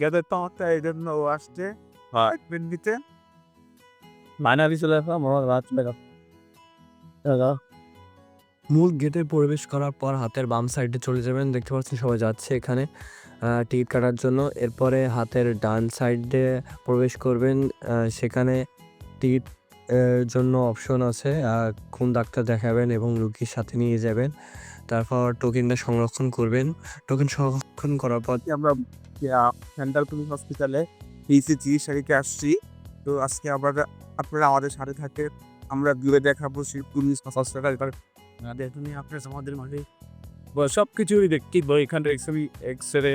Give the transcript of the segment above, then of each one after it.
গেদের তোমারটা এই জন্য ও আসছে। নিতে মাইনারি চলে আসলাম আমার রাত মূল গেটে প্রবেশ করার পর হাতের বাম সাইডে চলে যাবেন। দেখতে পাচ্ছেন সবাই যাচ্ছে এখানে টিকিট কাটার জন্য। এরপরে হাতের ডান সাইডে প্রবেশ করবেন সেখানে টিকিট জন্য অপশন আছে। কোন ডাক্তার দেখাবেন এবং রুগীর সাথে নিয়ে যাবেন, তারপর টোকেনটা সংরক্ষণ করবেন। টোকেন সংরক্ষণ করার পর আমরা সেন্ট্রাল হসপিটালে পিসি চিকিৎসাকে আসছি। তো আজকে আমরা আপনারা আমাদের সাথে থাকে আমরা দূরে দেখাবো সেই পুলিশ হসপিটাল এবার দেখুন আপনার আমাদের মাঝে সব কিছুই দেখতে বই এখানে এক্সরে এক্স রে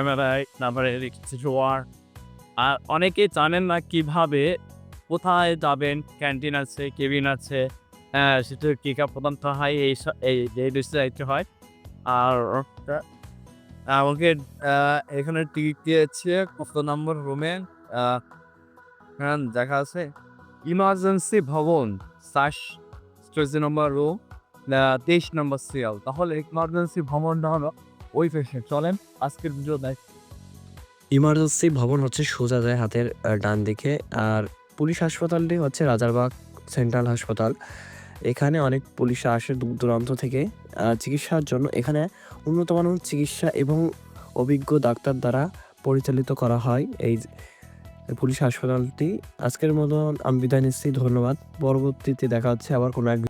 এমআরআই তারপরে আর অনেকে জানেন না কীভাবে কোথায় যাবেন? ক্যান্টিন আছে, কেবিন আছে হ্যাঁ সেটা টিকা প্রদান হয়, এই এই এই দায়িত্ব হয়। আর আমাকে এখানে টিকিট দিয়েছে, কত নম্বর রুমে হ্যাঁ দেখা আছে। ইমার্জেন্সি ভবন, সাশ স্টেজি নম্বর রুম তেইশ নম্বর সিরিয়াল তাহলে ইমার্জেন্সি ভবনটা হলো ওই পেশে, চলেন, আজকের ভিডিও দেখ। ইমার্জেন্সি ভবন হচ্ছে সোজা যায় হাতের ডান দিকে, আর পুলিশ হাসপাতালটি হচ্ছে রাজারবাগ সেন্ট্রাল হাসপাতাল। এখানে অনেক পুলিশ আসে দূর দূরান্ত থেকে চিকিৎসার জন্য। এখানে উন্নত মানের চিকিৎসা এবং অভিজ্ঞ ডাক্তার দ্বারা পরিচালিত করা হয় এই পুলিশ হাসপাতালটি। আজকের মতন আমি বিদায় নিচ্ছি, ধন্যবাদ। পরবর্তীতে দেখা হচ্ছে আবার কোনো এক